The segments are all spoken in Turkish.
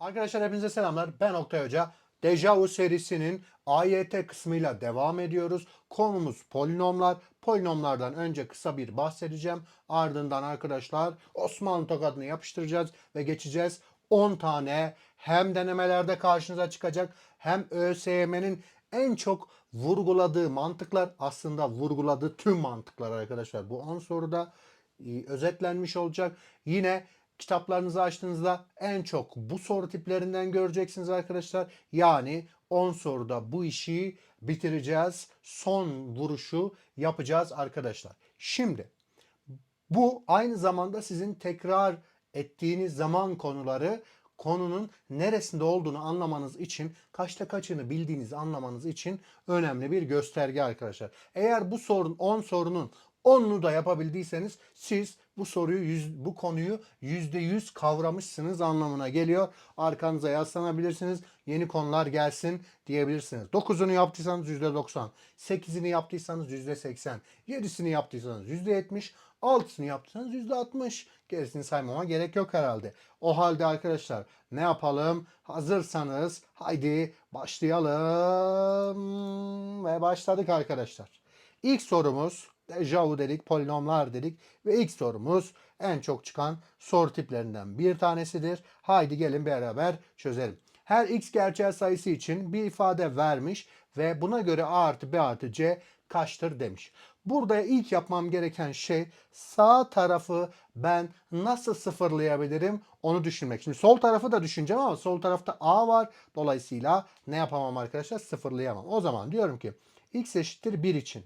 Arkadaşlar hepinize selamlar. Ben Oktay Hoca. Dejavu serisinin AYT kısmıyla devam ediyoruz. Konumuz polinomlar. Polinomlardan önce kısa bir bahsedeceğim. Ardından arkadaşlar Osmanlı tokadını yapıştıracağız ve geçeceğiz. 10 tane hem denemelerde karşınıza çıkacak hem ÖSYM'nin en çok vurguladığı mantıklar aslında vurguladığı tüm mantıklar arkadaşlar. Bu 10 soruda e, özetlenmiş olacak. Yine kitaplarınızı açtığınızda en çok bu soru tiplerinden göreceksiniz arkadaşlar. Yani 10 soruda bu işi bitireceğiz. Son vuruşu yapacağız arkadaşlar. Şimdi bu aynı zamanda sizin tekrar ettiğiniz zaman konuları konunun neresinde olduğunu anlamanız için, kaçta kaçını bildiğinizi anlamanız için önemli bir gösterge arkadaşlar. Eğer bu sorun 10 sorunun 10'unu da yapabildiyseniz siz bu soruyu yüz- bu konuyu %100 kavramışsınız anlamına geliyor. Arkanıza yaslanabilirsiniz. Yeni konular gelsin diyebilirsiniz. 9'unu yaptıysanız %90, 8'ini yaptıysanız %80, 7'sini yaptıysanız %70, 6'sını yaptıysanız %60. Gerisini saymama gerek yok herhalde. O halde arkadaşlar ne yapalım? Hazırsanız haydi başlayalım. Ve başladık arkadaşlar. İlk sorumuz dejavu dedik, polinomlar dedik ve ilk sorumuz en çok çıkan soru tiplerinden bir tanesidir. Haydi gelin beraber çözelim. Her x gerçel sayısı için bir ifade vermiş ve buna göre a artı b artı c kaçtır demiş. Burada ilk yapmam gereken şey sağ tarafı ben nasıl sıfırlayabilirim onu düşünmek. Şimdi sol tarafı da düşüneceğim ama sol tarafta a var. Dolayısıyla ne yapamam arkadaşlar? Sıfırlayamam. O zaman diyorum ki x eşittir 1 için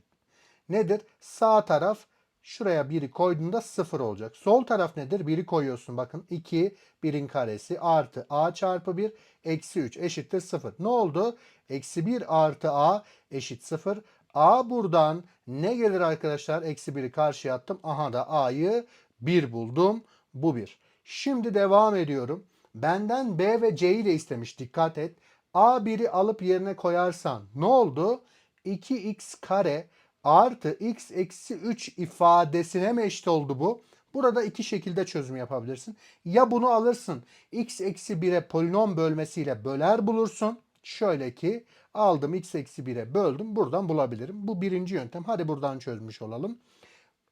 nedir? Sağ taraf şuraya 1'i koyduğunda 0 olacak. Sol taraf nedir? 1'i koyuyorsun. Bakın 2 1'in karesi artı a çarpı 1 eksi 3 eşittir 0. Ne oldu? Eksi 1 artı a eşit 0. a buradan ne gelir arkadaşlar? Eksi 1'i karşıya attım. Aha da a'yı 1 buldum. Bu 1. Şimdi devam ediyorum. Benden b ve c'yi de istemiş. Dikkat et. a1'i alıp yerine koyarsan ne oldu? 2x kare artı x eksi 3 ifadesine mi eşit oldu bu? Burada iki şekilde çözüm yapabilirsin. Ya bunu alırsın x eksi 1'e polinom bölmesiyle böler bulursun. Şöyle ki aldım x eksi 1'e böldüm buradan bulabilirim. Bu birinci yöntem. Hadi buradan çözmüş olalım.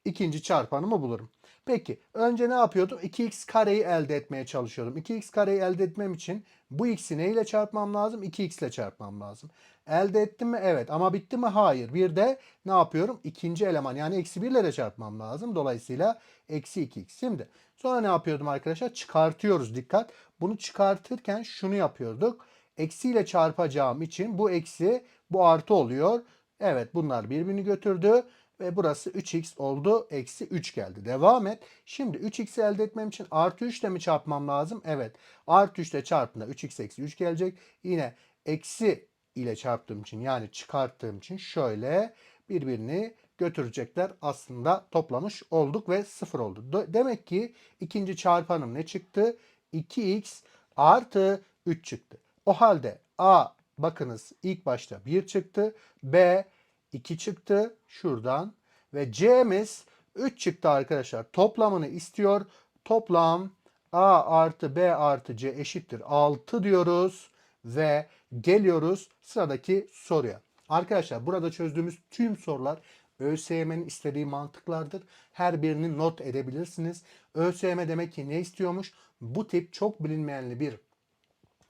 İkinci çarpanımı bulurum. Peki önce ne yapıyordum? 2x kareyi elde etmeye çalışıyordum. 2x kareyi elde etmem için bu x'i neyle çarpmam lazım? 2x ile çarpmam lazım. Elde ettim mi? Evet. Ama bitti mi? Hayır. Bir de ne yapıyorum? İkinci eleman yani eksi 1 ile de çarpmam lazım. Dolayısıyla eksi 2x. Şimdi sonra ne yapıyordum arkadaşlar? Çıkartıyoruz. Dikkat. Bunu çıkartırken şunu yapıyorduk. Eksiyle çarpacağım için bu eksi bu artı oluyor. Evet bunlar birbirini götürdü. Ve burası 3x oldu. Eksi 3 geldi. Devam et. Şimdi 3x'i elde etmem için artı 3 ile mi çarpmam lazım? Evet. Artı 3 ile çarptığında 3x eksi 3 gelecek. Yine eksi ile çarptığım için yani çıkarttığım için şöyle birbirini götürecekler. Aslında toplamış olduk ve 0 oldu. De- Demek ki ikinci çarpanım ne çıktı? 2x artı 3 çıktı. O halde a bakınız ilk başta 1 çıktı. B 2 çıktı şuradan ve C'miz 3 çıktı arkadaşlar. Toplamını istiyor. Toplam A artı B artı C eşittir 6 diyoruz ve geliyoruz sıradaki soruya. Arkadaşlar burada çözdüğümüz tüm sorular ÖSYM'nin istediği mantıklardır. Her birini not edebilirsiniz. ÖSYM demek ki ne istiyormuş? Bu tip çok bilinmeyenli bir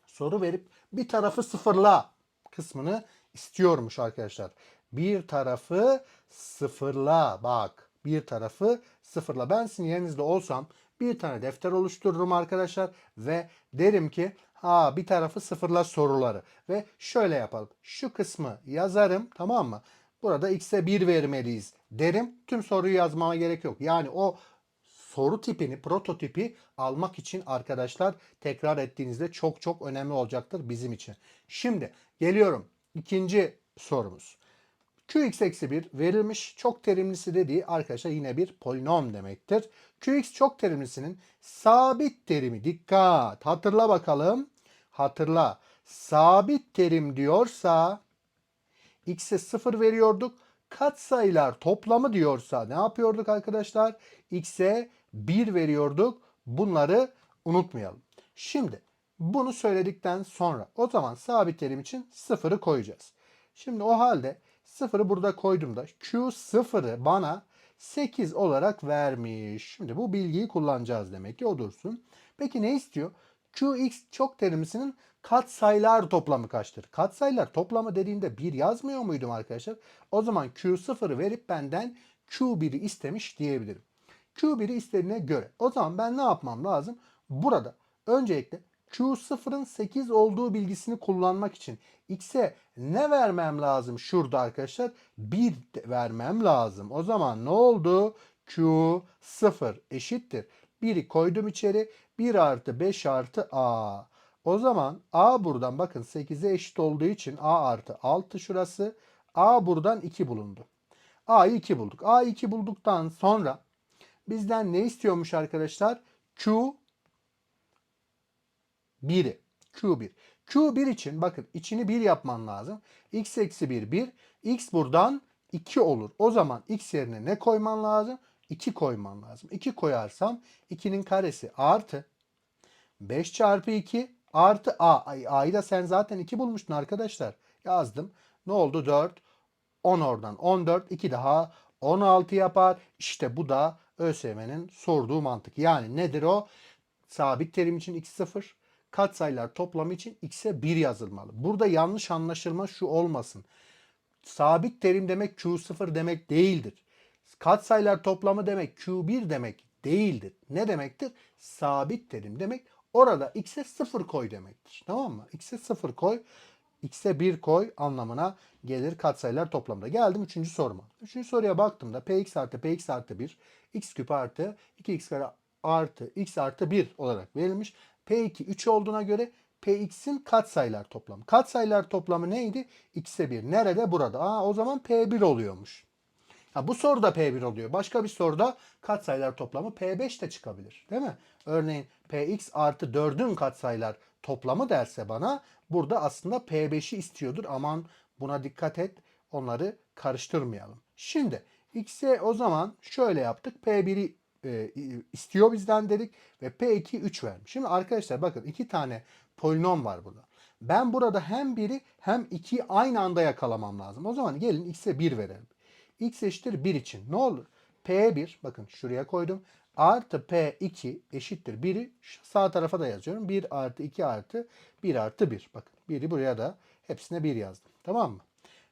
soru verip bir tarafı sıfırla kısmını istiyormuş arkadaşlar. Bir tarafı sıfırla bak. Bir tarafı sıfırla. Ben sizin yerinizde olsam bir tane defter oluştururum arkadaşlar ve derim ki ha bir tarafı sıfırla soruları ve şöyle yapalım. Şu kısmı yazarım tamam mı? Burada x'e 1 vermeliyiz derim. Tüm soruyu yazmama gerek yok. Yani o soru tipini, prototipi almak için arkadaşlar tekrar ettiğinizde çok çok önemli olacaktır bizim için. Şimdi geliyorum ikinci sorumuz. Qx eksi 1 verilmiş çok terimlisi dediği arkadaşlar yine bir polinom demektir. Qx çok terimlisinin sabit terimi dikkat hatırla bakalım. Hatırla sabit terim diyorsa x'e 0 veriyorduk. Katsayılar toplamı diyorsa ne yapıyorduk arkadaşlar? x'e 1 veriyorduk. Bunları unutmayalım. Şimdi Bunu söyledikten sonra o zaman sabit terim için sıfırı koyacağız. Şimdi o halde sıfırı burada koyduğumda Q sıfırı bana 8 olarak vermiş. Şimdi bu bilgiyi kullanacağız demek ki o dursun. Peki ne istiyor? Qx çok terimsinin katsayılar toplamı kaçtır? Katsayılar toplamı dediğinde 1 yazmıyor muydum arkadaşlar? O zaman Q0'ı verip benden Q1'i istemiş diyebilirim. Q1'i istediğine göre. O zaman ben ne yapmam lazım? Burada öncelikle Q0'ın 8 olduğu bilgisini kullanmak için X'e ne vermem lazım şurada arkadaşlar? 1 vermem lazım. O zaman ne oldu? Q0 eşittir. 1'i koydum içeri. 1 artı 5 artı A. O zaman A buradan bakın 8'e eşit olduğu için A artı 6 şurası. A buradan 2 bulundu. A'yı 2 bulduk. A'yı 2 bulduktan sonra bizden ne istiyormuş arkadaşlar? Q 1'i. Q1. Q1 için bakın içini 1 yapman lazım. X eksi 1 1. X buradan 2 olur. O zaman X yerine ne koyman lazım? 2 koyman lazım. 2 koyarsam 2'nin karesi artı 5 çarpı 2 artı A. Ay, A'yı da sen zaten 2 bulmuştun arkadaşlar. Yazdım. Ne oldu? 4. 10 oradan 14. 2 daha 16 yapar. İşte bu da ÖSYM'nin sorduğu mantık. Yani nedir o? Sabit terim için x 0. Katsayılar toplamı için x'e 1 yazılmalı. Burada yanlış anlaşılma şu olmasın. Sabit terim demek Q0 demek değildir. Katsayılar toplamı demek Q1 demek değildir. Ne demektir? Sabit terim demek orada x'e 0 koy demektir. Tamam mı? x'e 0 koy, x'e 1 koy anlamına gelir katsayılar toplamında. Geldim 3. soruma. 3. soruya baktığımda px artı px artı 1 x küp artı 2x kare artı x artı 1 olarak verilmiş. P2 3 olduğuna göre Px'in katsayılar toplamı. Katsayılar toplamı neydi? X'e 1. Nerede? Burada. Aa, o zaman P1 oluyormuş. Ha, bu soruda P1 oluyor. Başka bir soruda katsayılar toplamı P5 de çıkabilir. Değil mi? Örneğin Px artı 4'ün katsayılar toplamı derse bana burada aslında P5'i istiyordur. Aman buna dikkat et. Onları karıştırmayalım. Şimdi X'e o zaman şöyle yaptık. P1'i e, istiyor bizden dedik ve P2 3 vermiş. Şimdi arkadaşlar bakın iki tane polinom var burada. Ben burada hem biri hem 2'yi aynı anda yakalamam lazım. O zaman gelin x'e 1 verelim. x eşittir 1 için ne olur? P1 bakın şuraya koydum. Artı P2 eşittir 1'i sağ tarafa da yazıyorum. 1 artı 2 artı 1 artı 1. Bakın 1'i buraya da hepsine 1 yazdım. Tamam mı?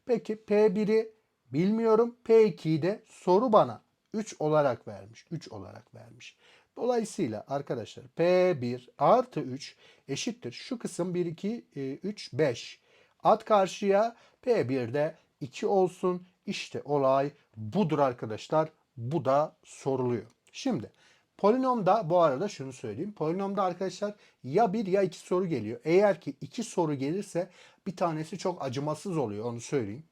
Peki P1'i bilmiyorum. P2'yi de soru bana 3 olarak vermiş. 3 olarak vermiş. Dolayısıyla arkadaşlar P1 artı 3 eşittir. Şu kısım 1, 2, 3, 5. At karşıya P1'de 2 olsun. İşte olay budur arkadaşlar. Bu da soruluyor. Şimdi polinomda bu arada şunu söyleyeyim. Polinomda arkadaşlar ya 1 ya 2 soru geliyor. Eğer ki 2 soru gelirse bir tanesi çok acımasız oluyor onu söyleyeyim.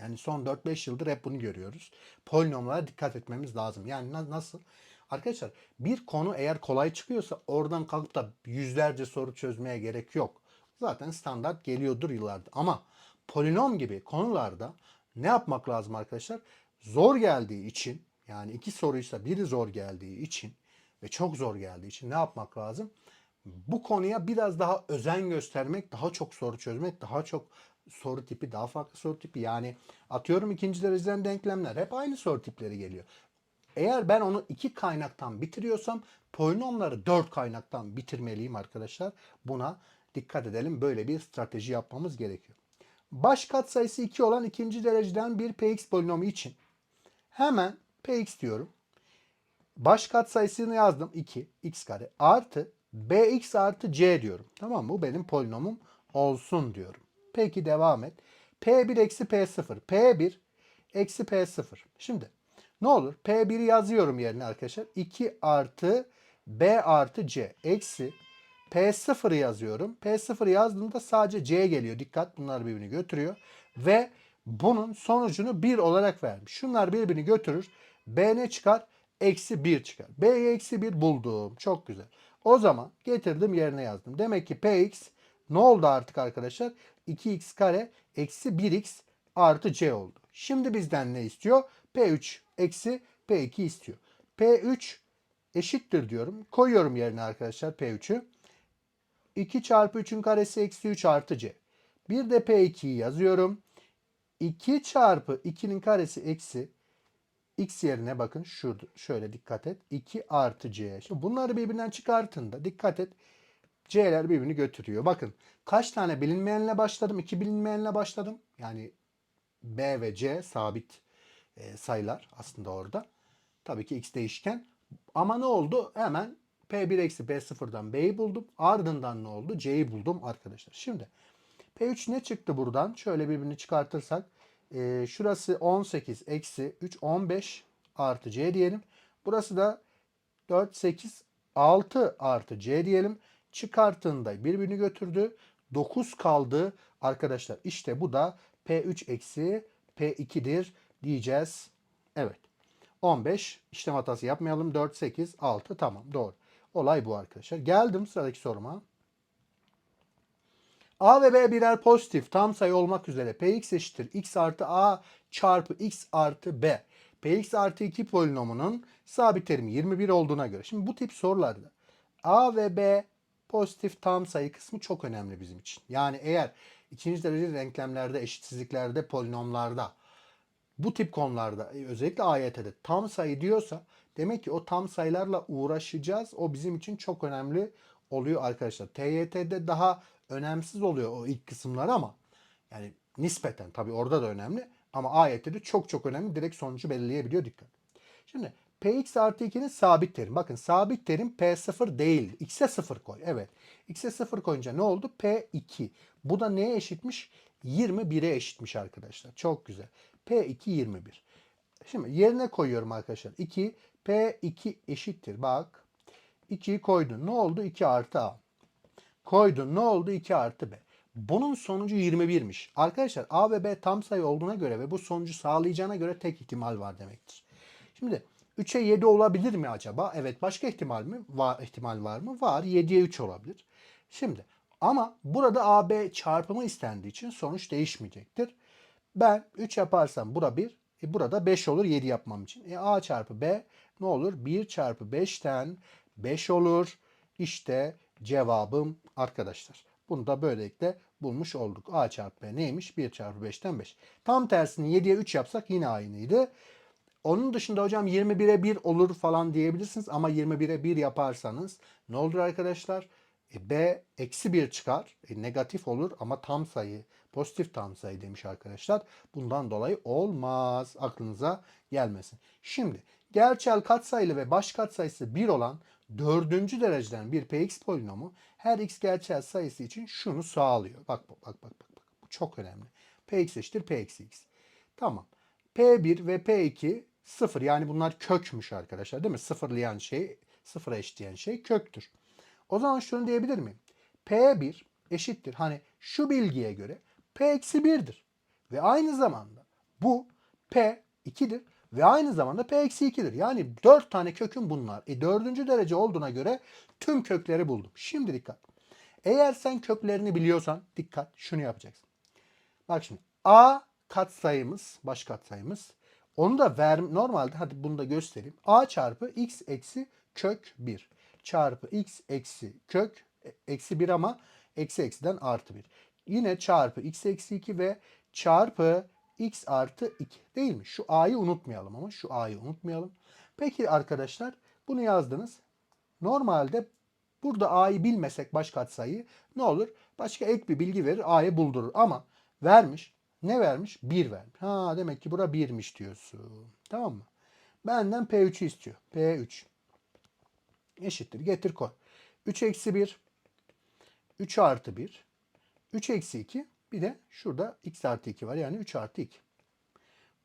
Yani son 4-5 yıldır hep bunu görüyoruz. Polinomlara dikkat etmemiz lazım. Yani nasıl? Arkadaşlar bir konu eğer kolay çıkıyorsa oradan kalkıp da yüzlerce soru çözmeye gerek yok. Zaten standart geliyordur yıllardır. Ama polinom gibi konularda ne yapmak lazım arkadaşlar? Zor geldiği için yani iki soruysa biri zor geldiği için ve çok zor geldiği için ne yapmak lazım? Bu konuya biraz daha özen göstermek, daha çok soru çözmek, daha çok soru tipi, daha farklı soru tipi. Yani atıyorum ikinci dereceden denklemler hep aynı soru tipleri geliyor. Eğer ben onu iki kaynaktan bitiriyorsam polinomları dört kaynaktan bitirmeliyim arkadaşlar. Buna dikkat edelim. Böyle bir strateji yapmamız gerekiyor. Baş katsayısı 2 olan ikinci dereceden bir px polinomu için hemen px diyorum. Baş katsayısını yazdım 2 x kare artı bx artı c diyorum. Tamam mı? Bu benim polinomum olsun diyorum. Peki devam et. P1 eksi P0. P1 eksi P0. Şimdi ne olur? P1'i yazıyorum yerine arkadaşlar. 2 artı B artı C eksi P0'ı yazıyorum. P0 yazdığımda sadece C geliyor. Dikkat bunlar birbirini götürüyor. Ve bunun sonucunu 1 olarak vermiş. Şunlar birbirini götürür. B ne çıkar? Eksi 1 çıkar. B'ye eksi 1 buldum. Çok güzel. O zaman getirdim yerine yazdım. Demek ki Px ne oldu artık arkadaşlar? 2x kare eksi 1x artı c oldu. Şimdi bizden ne istiyor? P3 eksi P2 istiyor. P3 eşittir diyorum. Koyuyorum yerine arkadaşlar P3'ü. 2 çarpı 3'ün karesi eksi 3 artı c. Bir de P2'yi yazıyorum. 2 çarpı 2'nin karesi eksi x yerine bakın şurada şöyle dikkat et. 2 artı c. Şimdi bunları birbirinden çıkartın dikkat et. C'ler birbirini götürüyor. Bakın kaç tane bilinmeyenle başladım? 2 bilinmeyenle başladım. Yani B ve C sabit e, sayılar aslında orada. Tabii ki x değişken. Ama ne oldu? Hemen P1 eksi P0'dan B'yi buldum. Ardından ne oldu? C'yi buldum arkadaşlar. Şimdi P3 ne çıktı buradan? Şöyle birbirini çıkartırsak. E, şurası 18 eksi 3 15 artı C diyelim. Burası da 4 8 6 artı C diyelim. Çıkarttığında birbirini götürdü. 9 kaldı. Arkadaşlar işte bu da P3 eksi P2'dir diyeceğiz. Evet. 15 işlem hatası yapmayalım. 4, 8, 6 tamam doğru. Olay bu arkadaşlar. Geldim sıradaki soruma. A ve B birer pozitif tam sayı olmak üzere Px eşittir x artı A çarpı x artı B. Px artı 2 polinomunun sabit terimi 21 olduğuna göre. Şimdi bu tip sorularda A ve B pozitif tam sayı kısmı çok önemli bizim için. Yani eğer ikinci derece denklemlerde, eşitsizliklerde, polinomlarda bu tip konularda e, özellikle AYT'de tam sayı diyorsa demek ki o tam sayılarla uğraşacağız. O bizim için çok önemli oluyor arkadaşlar. TYT'de daha önemsiz oluyor o ilk kısımlar ama yani nispeten tabii orada da önemli ama AYT'de çok çok önemli. Direkt sonucu belirleyebiliyor dikkat. Şimdi Px artı 2'nin sabit terim. Bakın sabit terim P0 değil. X'e 0 koy. Evet. X'e 0 koyunca ne oldu? P2. Bu da neye eşitmiş? 21'e eşitmiş arkadaşlar. Çok güzel. P2 21. Şimdi yerine koyuyorum arkadaşlar. 2 P2 eşittir. Bak. 2'yi koydun. Ne oldu? 2 artı A. Koydun. Ne oldu? 2 artı B. Bunun sonucu 21'miş. Arkadaşlar A ve B tam sayı olduğuna göre ve bu sonucu sağlayacağına göre tek ihtimal var demektir. Şimdi 3'e 7 olabilir mi acaba? Evet başka ihtimal mi? Var, ihtimal var mı? Var. 7'ye 3 olabilir. Şimdi ama burada AB çarpımı istendiği için sonuç değişmeyecektir. Ben 3 yaparsam bura 1. E burada 5 olur 7 yapmam için. E A çarpı B ne olur? 1 çarpı 5'ten 5 olur. İşte cevabım arkadaşlar. Bunu da böylelikle bulmuş olduk. A çarpı B neymiş? 1 çarpı 5'ten 5. Tam tersini 7'ye 3 yapsak yine aynıydı. Onun dışında hocam 21'e 1 olur falan diyebilirsiniz ama 21'e 1 yaparsanız ne olur arkadaşlar? E, B eksi 1 çıkar. E, negatif olur ama tam sayı pozitif tam sayı demiş arkadaşlar. Bundan dolayı olmaz. Aklınıza gelmesin. Şimdi gerçel katsayılı ve baş katsayısı 1 olan dördüncü dereceden bir px polinomu her x gerçel sayısı için şunu sağlıyor. Bak bak bak bak. bak. Bu çok önemli. px eşittir p eksi x. Tamam. P1 ve P2 sıfır. Yani bunlar kökmüş arkadaşlar değil mi? Sıfırlayan şey, sıfıra eşitleyen şey köktür. O zaman şunu diyebilir miyim? P1 eşittir. Hani şu bilgiye göre P eksi 1'dir. Ve aynı zamanda bu P 2'dir. Ve aynı zamanda P eksi 2'dir. Yani 4 tane kökün bunlar. E 4. derece olduğuna göre tüm kökleri buldum. Şimdi dikkat. Eğer sen köklerini biliyorsan dikkat şunu yapacaksın. Bak şimdi A katsayımız, baş katsayımız. Onu da ver, normalde hadi bunu da göstereyim. A çarpı x eksi kök 1 çarpı x eksi kök eksi 1 ama eksi eksiden artı 1. Yine çarpı x eksi 2 ve çarpı x artı 2 değil mi? Şu a'yı unutmayalım ama şu a'yı unutmayalım. Peki arkadaşlar bunu yazdınız. Normalde burada a'yı bilmesek baş katsayı ne olur? Başka ek bir bilgi verir a'yı buldurur ama vermiş. Ne vermiş? 1 vermiş. Ha demek ki bura 1'miş diyorsun. Tamam mı? Benden P3'ü istiyor. P3 eşittir. Getir koy. 3 eksi 1 3 artı 1 3 eksi 2 bir de şurada x artı 2 var. Yani 3 artı 2.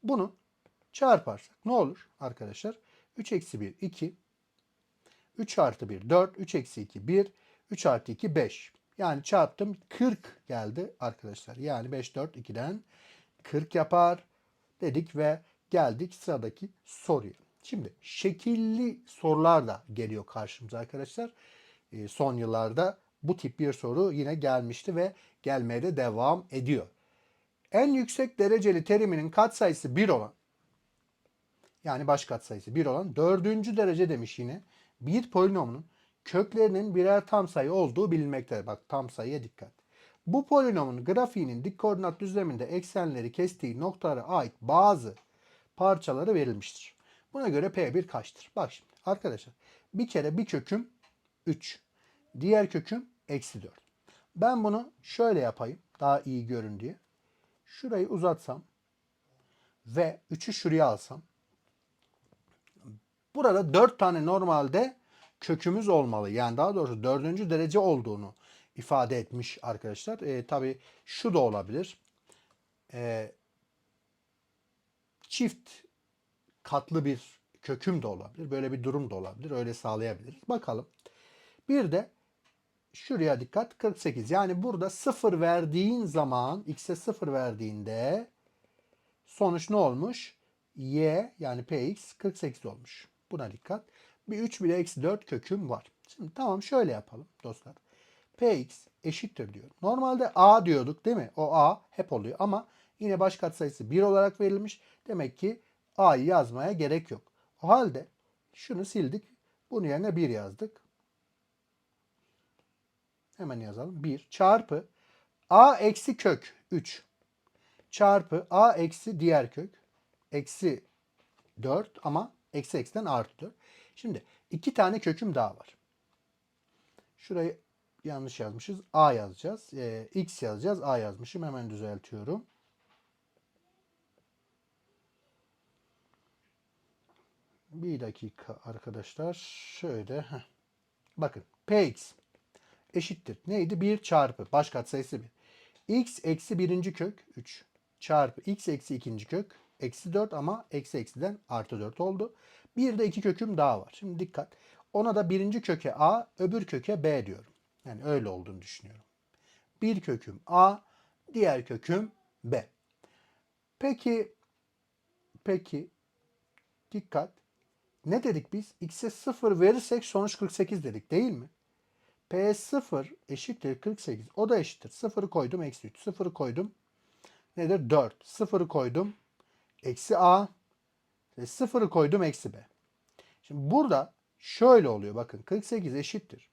Bunu çarparsak ne olur arkadaşlar? 3 eksi 1 2 3 artı 1 4 3 eksi 2 1 3 artı 2 5. Yani çarptım 40 geldi arkadaşlar. Yani 5 4 2'den 40 yapar dedik ve geldik sıradaki soruya. Şimdi şekilli sorular da geliyor karşımıza arkadaşlar. E, son yıllarda bu tip bir soru yine gelmişti ve gelmeye de devam ediyor. En yüksek dereceli teriminin katsayısı 1 olan yani baş katsayısı 1 olan dördüncü derece demiş yine bir polinomunun köklerinin birer tam sayı olduğu bilinmektedir. Bak tam sayıya dikkat. Bu polinomun grafiğinin dik koordinat düzleminde eksenleri kestiği noktalara ait bazı parçaları verilmiştir. Buna göre P1 kaçtır? Bak şimdi arkadaşlar bir kere bir köküm 3. Diğer köküm eksi 4. Ben bunu şöyle yapayım daha iyi görün diye. Şurayı uzatsam ve 3'ü şuraya alsam. Burada 4 tane normalde kökümüz olmalı. Yani daha doğrusu 4. derece olduğunu ifade etmiş arkadaşlar. E, Tabi şu da olabilir. E, çift katlı bir köküm de olabilir. Böyle bir durum da olabilir. Öyle sağlayabiliriz. Bakalım. Bir de şuraya dikkat 48. Yani burada 0 verdiğin zaman x'e 0 verdiğinde sonuç ne olmuş? y yani px 48 olmuş. Buna dikkat. Bir 3 bile eksi 4 köküm var. Şimdi tamam şöyle yapalım dostlar. px eşittir diyor. Normalde a diyorduk değil mi? O a hep oluyor ama yine baş katsayısı 1 olarak verilmiş. Demek ki a'yı yazmaya gerek yok. O halde şunu sildik. Bunun yerine 1 yazdık. Hemen yazalım. 1 çarpı a eksi kök 3 çarpı a eksi diğer kök eksi 4 ama eksi eksiden artı 4. Şimdi iki tane köküm daha var. Şurayı yanlış yazmışız. A yazacağız. Ee, X yazacağız. A yazmışım. Hemen düzeltiyorum. Bir dakika arkadaşlar. Şöyle. Heh. Bakın. Px eşittir. Neydi? 1 çarpı. Baş katsayısı 1. x eksi birinci kök 3 çarpı x eksi ikinci kök eksi 4 ama eksi eksiden artı 4 oldu. Bir de iki köküm daha var. Şimdi dikkat. Ona da birinci köke a, öbür köke b diyorum. Yani öyle olduğunu düşünüyorum. Bir köküm a, diğer köküm b. Peki, peki dikkat. Ne dedik biz? X'e 0 verirsek sonuç 48 dedik değil mi? P0 eşittir 48. O da eşittir. 0'ı koydum eksi 3. 0'ı koydum. Nedir? 4. 0'ı koydum. Eksi A. Ve 0'ı koydum eksi B. Şimdi burada şöyle oluyor. Bakın 48 eşittir.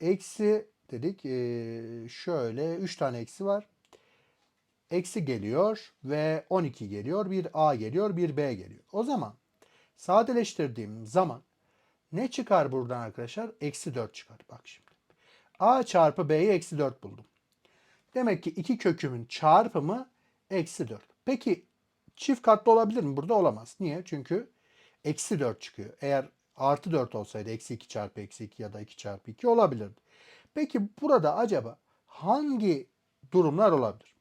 Eksi dedik. Ee, şöyle 3 tane eksi var. Eksi geliyor ve 12 geliyor. Bir A geliyor. Bir B geliyor. O zaman sadeleştirdiğim zaman ne çıkar buradan arkadaşlar? Eksi 4 çıkar. Bak şimdi. A çarpı B'yi eksi 4 buldum. Demek ki iki kökümün çarpımı eksi 4. Peki çift katlı olabilir mi? Burada olamaz. Niye? Çünkü eksi 4 çıkıyor. Eğer artı 4 olsaydı eksi 2 çarpı eksi 2 ya da 2 çarpı 2 olabilirdi. Peki burada acaba hangi durumlar olabilir?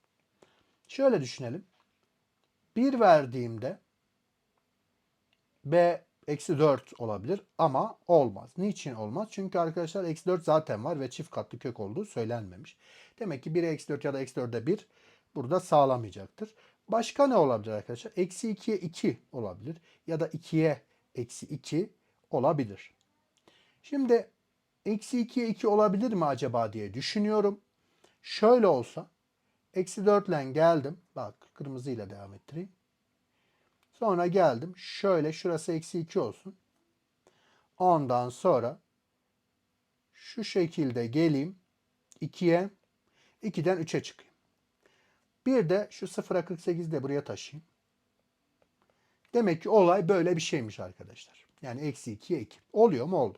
Şöyle düşünelim. 1 verdiğimde B eksi 4 olabilir ama olmaz. Niçin olmaz? Çünkü arkadaşlar eksi 4 zaten var ve çift katlı kök olduğu söylenmemiş. Demek ki 1'e eksi 4 ya da eksi 4'e 1 burada sağlamayacaktır. Başka ne olabilir arkadaşlar? Eksi 2'ye 2 olabilir. Ya da 2'ye eksi 2 olabilir. Şimdi eksi 2'ye 2 olabilir mi acaba diye düşünüyorum. Şöyle olsa eksi 4 ile geldim. Bak kırmızıyla devam ettireyim. Sonra geldim. Şöyle şurası eksi 2 olsun. Ondan sonra şu şekilde geleyim. 2'ye 2'den 3'e çıkayım. Bir de şu 0'a 48 de buraya taşıyayım. Demek ki olay böyle bir şeymiş arkadaşlar. Yani eksi 2'ye 2. Oluyor mu? Oldu.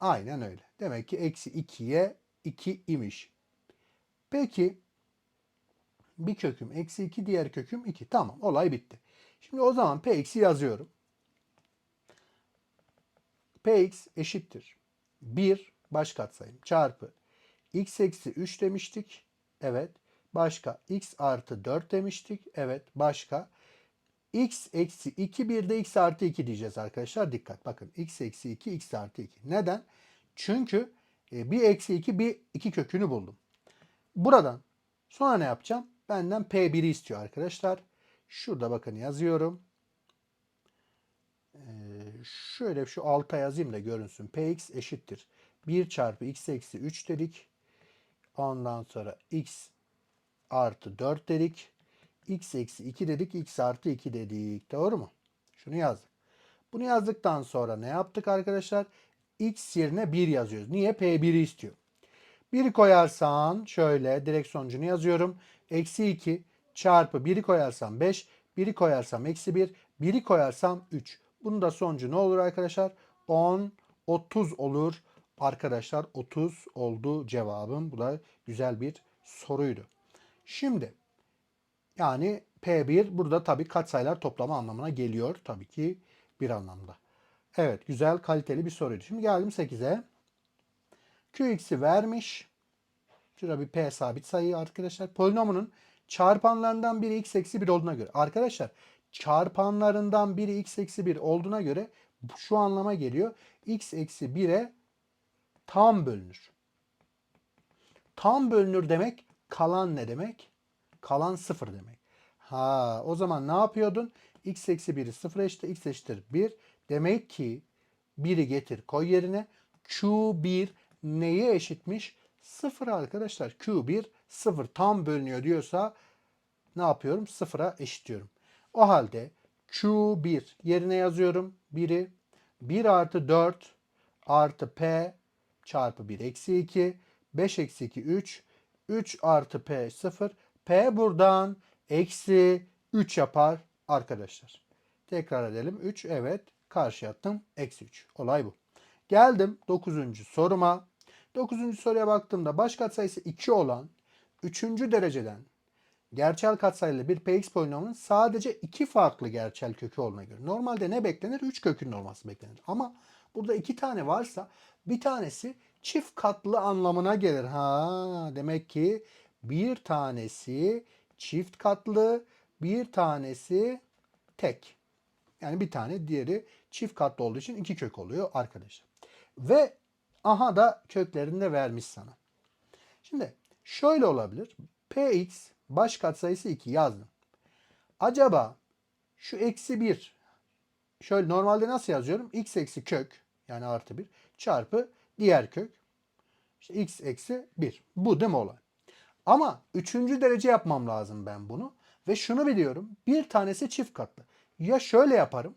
Aynen öyle. Demek ki eksi 2'ye 2 imiş. Peki bir köküm eksi 2 diğer köküm 2. Tamam olay bitti. Şimdi o zaman px'i yazıyorum. px eşittir. 1 baş katsayım çarpı x eksi 3 demiştik. Evet. Başka x artı 4 demiştik. Evet. Başka x eksi 2 bir de x artı 2 diyeceğiz arkadaşlar. Dikkat bakın x eksi 2 x artı 2. Neden? Çünkü e, bir eksi 2 bir 2 kökünü buldum. Buradan sonra ne yapacağım? Benden P1'i istiyor arkadaşlar. Şurada bakın yazıyorum. Ee, şöyle şu alta yazayım da görünsün. Px eşittir. 1 çarpı x eksi 3 dedik. Ondan sonra x artı 4 dedik. x eksi 2 dedik. x artı 2 dedik. Doğru mu? Şunu yazdık. Bunu yazdıktan sonra ne yaptık arkadaşlar? x yerine 1 yazıyoruz. Niye? P1'i istiyor. 1'i koyarsan şöyle direkt sonucunu yazıyorum. Eksi 2 çarpı 1'i koyarsam 5, 1'i koyarsam eksi 1, 1'i koyarsam 3. Bunun da sonucu ne olur arkadaşlar? 10, 30 olur. Arkadaşlar 30 oldu cevabım. Bu da güzel bir soruydu. Şimdi yani P1 burada tabii katsayılar toplama anlamına geliyor. Tabii ki bir anlamda. Evet güzel kaliteli bir soruydu. Şimdi geldim 8'e. Qx'i vermiş. Şurada bir P sabit sayı arkadaşlar. Polinomunun çarpanlarından biri x eksi 1 olduğuna göre. Arkadaşlar çarpanlarından biri x eksi 1 olduğuna göre şu anlama geliyor. x eksi 1'e tam bölünür. Tam bölünür demek kalan ne demek? Kalan 0 demek. Ha o zaman ne yapıyordun? x eksi 1'i 0 eşittir. x eşittir 1. Demek ki 1'i getir koy yerine. Q1 neye eşitmiş? 0 arkadaşlar. Q1 0 tam bölünüyor diyorsa ne yapıyorum? 0'a eşitliyorum. O halde Q1 yerine yazıyorum. 1'i 1 artı 4 artı P çarpı 1 eksi 2. 5 eksi 2 3. 3 artı P 0. P buradan eksi 3 yapar arkadaşlar. Tekrar edelim. 3 evet. Karşı attım. Eksi 3. Olay bu. Geldim 9. soruma. 9. soruya baktığımda baş katsayısı 2 olan 3. dereceden gerçel katsayılı bir px polinomunun sadece iki farklı gerçel kökü olduğuna göre. Normalde ne beklenir? 3 kökünün olması beklenir. Ama burada iki tane varsa bir tanesi çift katlı anlamına gelir. Ha demek ki bir tanesi çift katlı, bir tanesi tek. Yani bir tane diğeri çift katlı olduğu için iki kök oluyor arkadaşlar. Ve aha da köklerini de vermiş sana. Şimdi şöyle olabilir. Px baş katsayısı 2 yazdım. Acaba şu eksi 1 şöyle normalde nasıl yazıyorum? x eksi kök yani artı 1 çarpı diğer kök. İşte x eksi 1. Bu değil mi olay? Ama üçüncü derece yapmam lazım ben bunu. Ve şunu biliyorum. Bir tanesi çift katlı. Ya şöyle yaparım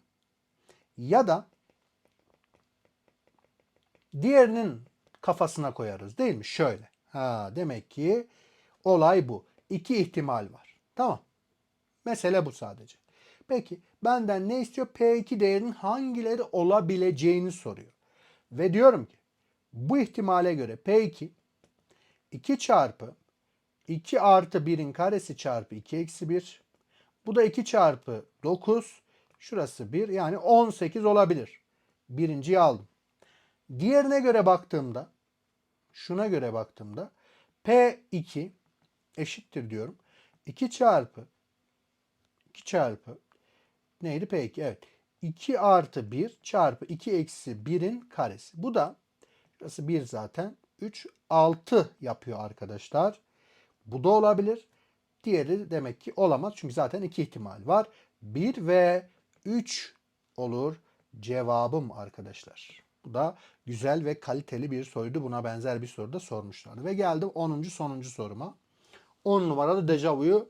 ya da diğerinin kafasına koyarız değil mi? Şöyle. Ha, demek ki olay bu. İki ihtimal var. Tamam. Mesele bu sadece. Peki benden ne istiyor? P2 değerinin hangileri olabileceğini soruyor. Ve diyorum ki bu ihtimale göre P2 2 çarpı 2 artı 1'in karesi çarpı 2 eksi 1. Bu da 2 çarpı 9. Şurası 1 yani 18 olabilir. Birinciyi aldım. Diğerine göre baktığımda şuna göre baktığımda P2 eşittir diyorum. 2 çarpı 2 çarpı neydi P2? Evet. 2 artı 1 çarpı 2 eksi 1'in karesi. Bu da burası 1 zaten. 3, 6 yapıyor arkadaşlar. Bu da olabilir. Diğeri demek ki olamaz. Çünkü zaten iki ihtimal var. 1 ve 3 olur cevabım arkadaşlar. Bu da güzel ve kaliteli bir soruydu. Buna benzer bir soru da sormuşlardı. Ve geldim 10. sonuncu soruma. 10 numaralı dejavuyu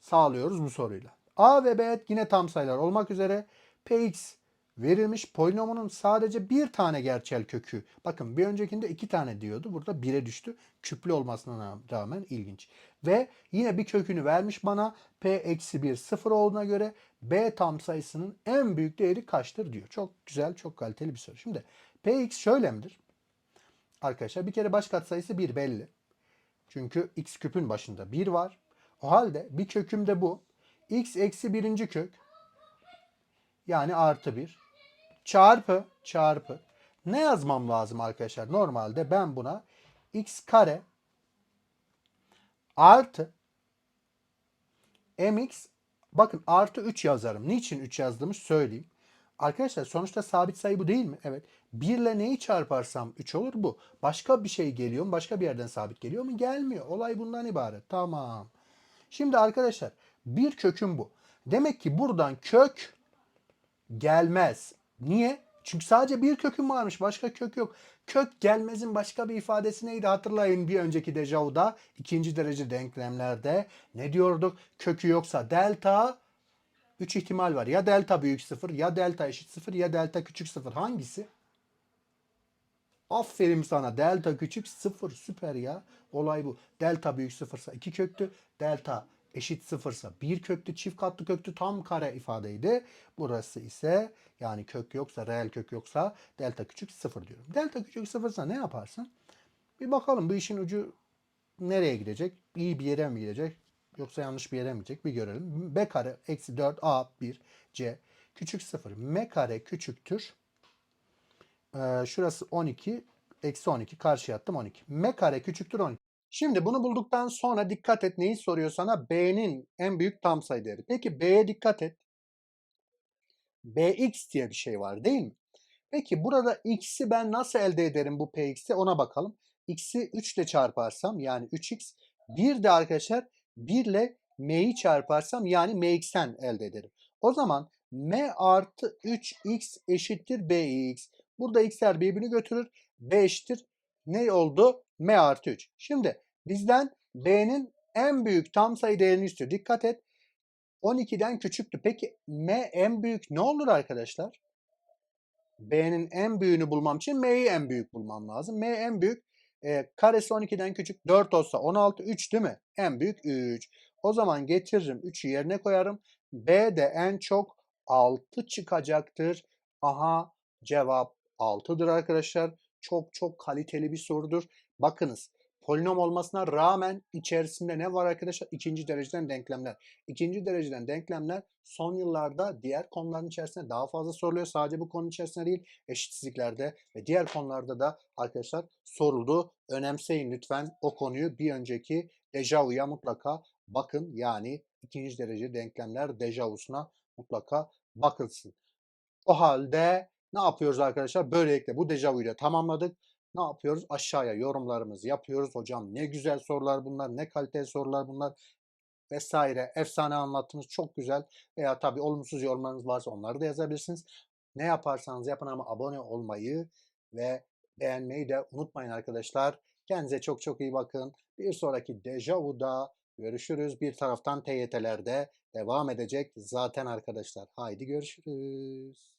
sağlıyoruz bu soruyla. A ve B yine tam sayılar olmak üzere Px verilmiş polinomunun sadece bir tane gerçel kökü. Bakın bir öncekinde iki tane diyordu. Burada bire düştü. Küplü olmasına rağmen ilginç. Ve yine bir kökünü vermiş bana. P eksi 1 sıfır olduğuna göre B tam sayısının en büyük değeri kaçtır diyor. Çok güzel, çok kaliteli bir soru. Şimdi Px şöyle midir? Arkadaşlar bir kere baş katsayısı 1 belli. Çünkü x küpün başında 1 var. O halde bir köküm de bu. x eksi birinci kök yani artı 1 çarpı çarpı ne yazmam lazım arkadaşlar? Normalde ben buna x kare artı mx bakın artı 3 yazarım. Niçin 3 yazdığımı söyleyeyim. Arkadaşlar sonuçta sabit sayı bu değil mi? Evet. 1 ile neyi çarparsam 3 olur bu. Başka bir şey geliyor mu? Başka bir yerden sabit geliyor mu? Gelmiyor. Olay bundan ibaret. Tamam. Şimdi arkadaşlar bir köküm bu. Demek ki buradan kök gelmez. Niye? Çünkü sadece bir köküm varmış. Başka kök yok. Kök gelmezin başka bir ifadesi neydi? Hatırlayın bir önceki dejavuda ikinci derece denklemlerde ne diyorduk? Kökü yoksa delta 3 ihtimal var. Ya delta büyük sıfır ya delta eşit sıfır ya delta küçük sıfır. Hangisi? Aferin sana. Delta küçük sıfır. Süper ya. Olay bu. Delta büyük sıfırsa iki köktü. Delta eşit sıfırsa bir köktü. Çift katlı köktü. Tam kare ifadeydi. Burası ise yani kök yoksa, reel kök yoksa delta küçük sıfır diyorum. Delta küçük sıfırsa ne yaparsın? Bir bakalım bu işin ucu nereye gidecek? İyi bir yere mi gidecek? Yoksa yanlış bir yere mi gidecek? Bir görelim. B kare eksi 4 A 1 C küçük 0. M kare küçüktür. Ee, şurası 12. Eksi 12. Karşıya attım 12. M kare küçüktür 12. Şimdi bunu bulduktan sonra dikkat et neyi soruyor sana? B'nin en büyük tam sayı değeri. Peki B'ye dikkat et. Bx diye bir şey var değil mi? Peki burada x'i ben nasıl elde ederim bu px'i ona bakalım. x'i 3 ile çarparsam yani 3x. Bir de arkadaşlar 1 ile m'yi çarparsam yani mx'ten elde ederim. O zaman m artı 3x eşittir bx. Burada x'ler birbirini götürür. b eşittir. Ne oldu? m artı 3. Şimdi bizden b'nin en büyük tam sayı değerini istiyor. Dikkat et. 12'den küçüktü. Peki m en büyük ne olur arkadaşlar? B'nin en büyüğünü bulmam için M'yi en büyük bulmam lazım. M en büyük. E, karesi 12'den küçük 4 olsa 16 3 değil mi? En büyük 3. O zaman getiririm 3'ü yerine koyarım. B de en çok 6 çıkacaktır. Aha cevap 6'dır arkadaşlar. Çok çok kaliteli bir sorudur. Bakınız polinom olmasına rağmen içerisinde ne var arkadaşlar? İkinci dereceden denklemler. İkinci dereceden denklemler son yıllarda diğer konuların içerisinde daha fazla soruluyor. Sadece bu konu içerisinde değil, eşitsizliklerde ve diğer konularda da arkadaşlar soruldu. Önemseyin lütfen o konuyu bir önceki dejavuya mutlaka bakın. Yani ikinci derece denklemler dejavusuna mutlaka bakılsın. O halde ne yapıyoruz arkadaşlar? Böylelikle bu dejavuyu da tamamladık ne yapıyoruz? Aşağıya yorumlarımızı yapıyoruz. Hocam ne güzel sorular bunlar, ne kaliteli sorular bunlar vesaire. Efsane anlattınız çok güzel. Veya tabii olumsuz yorumlarınız varsa onları da yazabilirsiniz. Ne yaparsanız yapın ama abone olmayı ve beğenmeyi de unutmayın arkadaşlar. Kendinize çok çok iyi bakın. Bir sonraki Dejavu'da görüşürüz. Bir taraftan TYT'lerde devam edecek zaten arkadaşlar. Haydi görüşürüz.